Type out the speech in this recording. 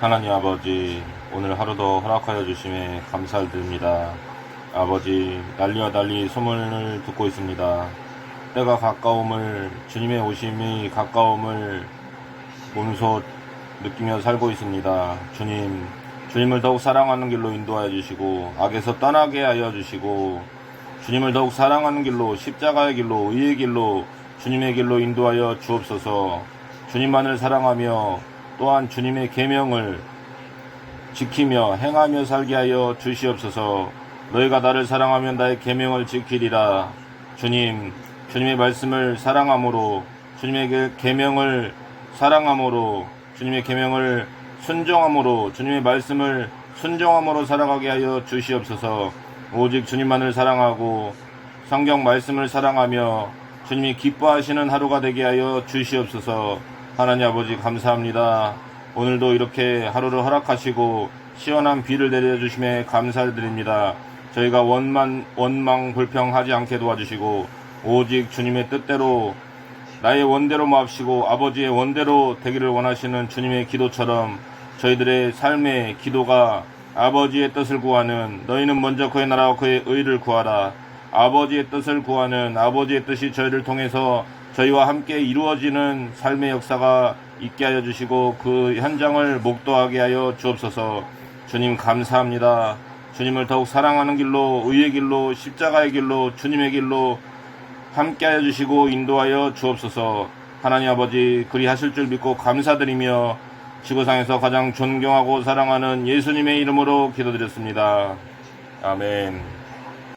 하나님 아버지, 오늘 하루도 허락하여 주심에 감사드립니다. 아버지, 난리와 달리 소문을 듣고 있습니다. 때가 가까움을, 주님의 오심이 가까움을 몸소 느끼며 살고 있습니다. 주님, 주님을 더욱 사랑하는 길로 인도하여 주시고, 악에서 떠나게 하여 주시고, 주님을 더욱 사랑하는 길로, 십자가의 길로, 의의 길로, 주님의 길로 인도하여 주옵소서, 주님만을 사랑하며, 또한 주님의 계명을 지키며 행하며 살게 하여 주시옵소서. 너희가 나를 사랑하면 나의 계명을 지키리라. 주님, 주님의 말씀을 사랑함으로 주님의 그 계명을 사랑함으로 주님의 계명을 순종함으로 주님의 말씀을 순종함으로 살아가게 하여 주시옵소서. 오직 주님만을 사랑하고 성경 말씀을 사랑하며 주님이 기뻐하시는 하루가 되게 하여 주시옵소서. 하나님 아버지 감사합니다. 오늘도 이렇게 하루를 허락하시고 시원한 비를 내려주심에 감사드립니다. 저희가 원만, 원망 불평하지 않게 도와주시고 오직 주님의 뜻대로 나의 원대로 마옵시고 아버지의 원대로 되기를 원하시는 주님의 기도처럼 저희들의 삶의 기도가 아버지의 뜻을 구하는 너희는 먼저 그의 나라와 그의 의를 구하라 아버지의 뜻을 구하는 아버지의 뜻이 저희를 통해서 저희와 함께 이루어지는 삶의 역사가 있게 하여 주시고 그 현장을 목도하게 하여 주옵소서 주님 감사합니다 주님을 더욱 사랑하는 길로 의의 길로 십자가의 길로 주님의 길로 함께 하여 주시고 인도하여 주옵소서 하나님 아버지 그리하실 줄 믿고 감사드리며 지구상에서 가장 존경하고 사랑하는 예수님의 이름으로 기도드렸습니다. 아멘.